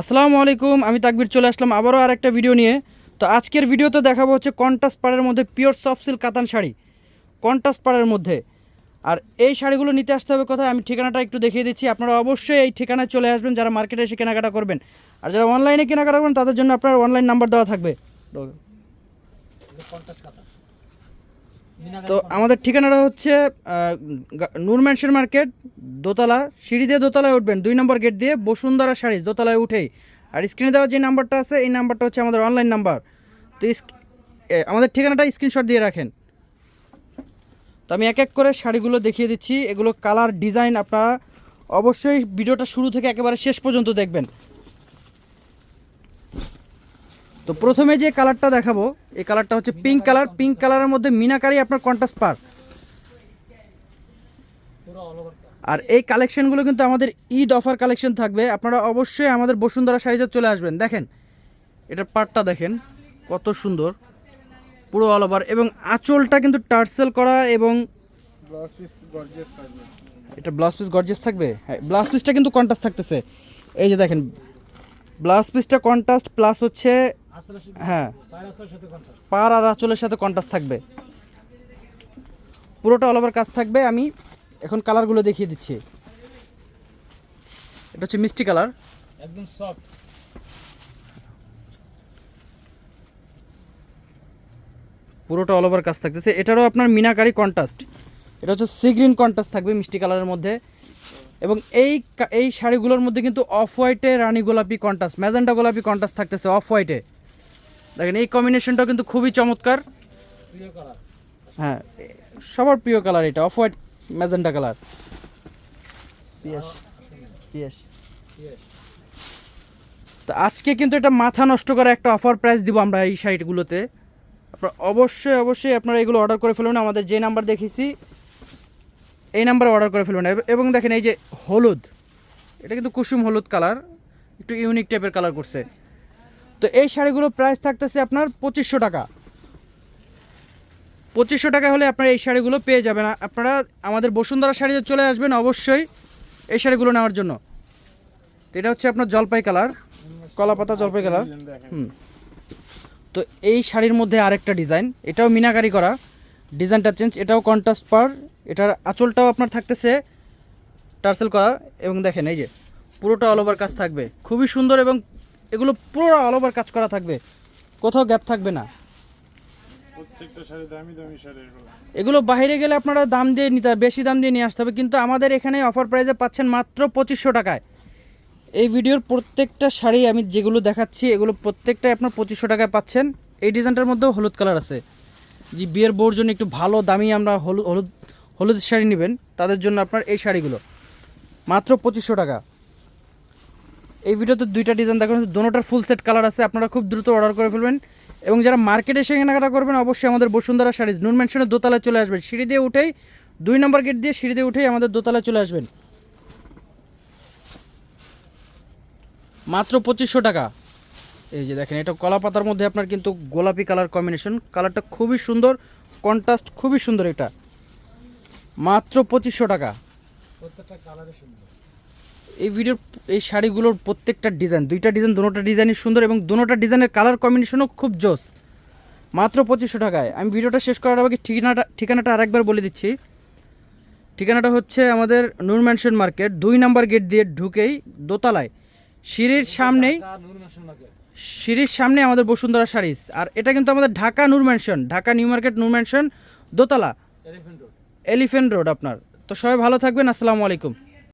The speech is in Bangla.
আসসালামু আলাইকুম, আমি তাকবির চলে আসলাম আবারও আর একটা ভিডিও নিয়ে। তো আজকের ভিডিওতে দেখাবো হচ্ছে কন্টাস্ট পাড়ের মধ্যে পিওর সফট সিল্ক কাতান শাড়ি। কন্টাস্ট পাড়ের মধ্যে। আর এই শাড়িগুলো নিতে আসতে হবে কোথায়? আমি ঠিকানাটা একটু দেখিয়ে দিচ্ছি। আপনারা অবশ্যই এই ঠিকানায় চলে আসবেন, যারা মার্কেটে এসে কেনাকাটা করবেন। আর যারা অনলাইনে কেনাকাটা করবেন তাদের জন্য আপনার অনলাইন নাম্বার দেওয়া থাকবে। তো আমাদের ঠিকানাটা হচ্ছে আহ, গা- নূর ম্যানশন মার্কেট দোতলা সিঁড়ি দিয়ে দোতলায় উঠবেন দুই নম্বর গেট দিয়ে বসুন্ধরা শাড়ি দোতলায় উঠেই। আর স্ক্রিনে দেওয়া যে নাম্বারটা আছে এই নাম্বারটা হচ্ছে আমাদের অনলাইন নাম্বার তো আমাদের ঠিকানাটা স্ক্রিনশট দিয়ে রাখেন। তো আমি এক এক করে শাড়িগুলো দেখিয়ে দিচ্ছি এগুলো কালার ডিজাইন আপনারা অবশ্যই ভিডিওটা শুরু থেকে একেবারে শেষ পর্যন্ত দেখবেন। তো প্রথমে যে কালারটা দেখাবো এই কালারটা হচ্ছে পিঙ্ক কালার পিঙ্ক কালারের মধ্যে মিনাকারি আপনার কন্টাস্ট পার। আর এই কালেকশনগুলো কিন্তু আমাদের ঈদ অফার কালেকশন থাকবে। আপনারা অবশ্যই আমাদের বসুন্ধরা শাড়িতে চলে আসবেন। দেখেন এটার পার্টটা দেখেন কত সুন্দর পুরো অল ওভার এবং আঁচলটা কিন্তু টার্সেল করা এবং ব্লাউজ পিস গর্জিয়াস এটা ব্লাউজ পিস গর্জিয়াস থাকবে? হ্যাঁ ব্লাউজ পিসটা কিন্তু কন্ট্রাস্ট থাকতেছে। এই যে দেখেন ব্লাউজ পিসটা কন্ট্রাস্ট প্লাস হচ্ছে হ্যাঁ। পার আর আঁচলের সাথে কন্ট্রাস্ট থাকবে। পুরোটা অল ওভার কাজ থাকবে। আমি এখন কালারগুলো দেখিয়ে দিচ্ছি। এটা হচ্ছে মিষ্টি কালার একদম সফট পুরোটা অল ওভার কাজ থাকতেছে। এটারও আপনার মিনাকারি কন্ট্রাস্ট এটা হচ্ছে সি গ্রিন কন্ট্রাস্ট থাকবে মিষ্টি কালারের মধ্যে। এবং এই এই শাড়িগুলোর মধ্যে কিন্তু অফ হোয়াইটে রানী গোলাপি কন্ট্রাস্ট ম্যাজেন্ডা গোলাপি কন্ট্রাস্ট থাকতেছে অফ হোয়াইটে দেখেন, এই কম্বিনেশনটাও কিন্তু খুবই চমৎকার। হ্যাঁ সবার প্রিয় কালার এটা অফ হোয়াইট ম্যাজেন্টা কালার তো আজকে কিন্তু এটা মাথা নষ্ট করা একটা অফার প্রাইস দিব আমরা এই শাড়িগুলোতে আপনার অবশ্যই অবশ্যই আপনারা এগুলো অর্ডার করে ফেলবেন আমাদের যে নাম্বার দেখেছি, এই নাম্বারে অর্ডার করে ফেলবেন এবং দেখেন এই যে হলুদ, এটা কিন্তু কুসুম হলুদ কালার একটু ইউনিক টাইপের কালার করছে। তো এই শাড়িগুলো প্রাইস থাকতেছে আপনার পঁচিশশো টাকা। পঁচিশশো টাকা হলে আপনারা এই শাড়িগুলো পেয়ে যাবেন। আপনারা আমাদের বসুন্ধরা শাড়িতে চলে আসবেন অবশ্যই এই শাড়িগুলো নেওয়ার জন্য। তো এটা হচ্ছে আপনার জলপাই কালার কলা পাতা জলপাই কালার। হুম। তো এই শাড়ির মধ্যে আরেকটা ডিজাইন, এটাও মিনাকারি করা। ডিজাইনটা চেঞ্জ এটাও কন্ট্রাস্ট পার। এটার আঁচলটাও আপনার থাকতেছে টার্সেল করা। এবং দেখেন এই যে, পুরোটা অল ওভার কাজ থাকবে। খুবই সুন্দর এবং এগুলো পুরো অল ওভার কাজ করা থাকবে। কোথাও গ্যাপ থাকবে না। এগুলো। বাইরে গেলে আপনারা দাম দিয়ে নিতে বেশি দাম দিয়ে নিয়ে আসতে হবে কিন্তু আমাদের এখানে অফার প্রাইসে পাচ্ছেন মাত্র পঁচিশশো টাকায়। এই ভিডিওর প্রত্যেকটা শাড়ি আমি যেগুলো দেখাচ্ছি এগুলো প্রত্যেকটাই আপনার পঁচিশশো টাকায় পাচ্ছেন। এই ডিজাইনটার মধ্যেও হলুদ কালার আছে। যে বিয়ের বউর জন্য একটু ভালো দামি আমরা হলুদ হলুদ হলুদ শাড়ি নেবেন তাদের জন্য আপনার এই শাড়িগুলো। মাত্র পঁচিশশো টাকা। এই ভিডিওতে দুইটা ডিজাইন দেখানো হচ্ছে দোনোটার ফুল সেট কালার আছে। আপনারা খুব দ্রুত অর্ডার করে ফেলবেন। এবং যারা মার্কেটে এসে কেনাকাটা করবেন, অবশ্যই আমাদের বসুন্ধরা শাড়িজ নুন ম্যানশনের দোতলায় চলে আসবেন। সিঁড়ি দিয়ে উঠেই, দুই নম্বর গেট দিয়ে সিঁড়ি দিয়ে উঠেই আমাদের দোতলায় চলে আসবেন। মাত্র পঁচিশশো টাকা। এই যে দেখেন, এটা কলা পাতার মধ্যে আপনার কিন্তু গোলাপি কালার কম্বিনেশন কালারটা খুবই সুন্দর কন্ট্রাস্ট খুবই সুন্দর এটা। মাত্র পঁচিশশো টাকা। প্রত্যেকটা কালারে সুন্দর। এই ভিডিওর এই শাড়িগুলোর প্রত্যেকটা ডিজাইন দুইটা ডিজাইন দুটোটা ডিজাইনই সুন্দর এবং দুটোটা ডিজাইনের কালার কম্বিনেশনও খুব জোস। মাত্র পঁচিশশো টাকায়। আমি ভিডিওটা শেষ করার আগে ঠিকানাটা ঠিকানাটা আরেকবার বলে দিচ্ছি। ঠিকানাটা হচ্ছে আমাদের নূর ম্যানশন মার্কেট দুই নাম্বার গেট দিয়ে ঢুকেই দোতলায়। সিঁড়ির সামনেই সিঁড়ির সামনে আমাদের বসুন্ধরা শাড়িস আর এটা কিন্তু আমাদের Dhaka Noor mansion Dhaka new market Noor mansion দোতলা। এলিফেন্ট রোড আপনার। তো সবাই ভালো থাকবেন আসসালামু আলাইকুম।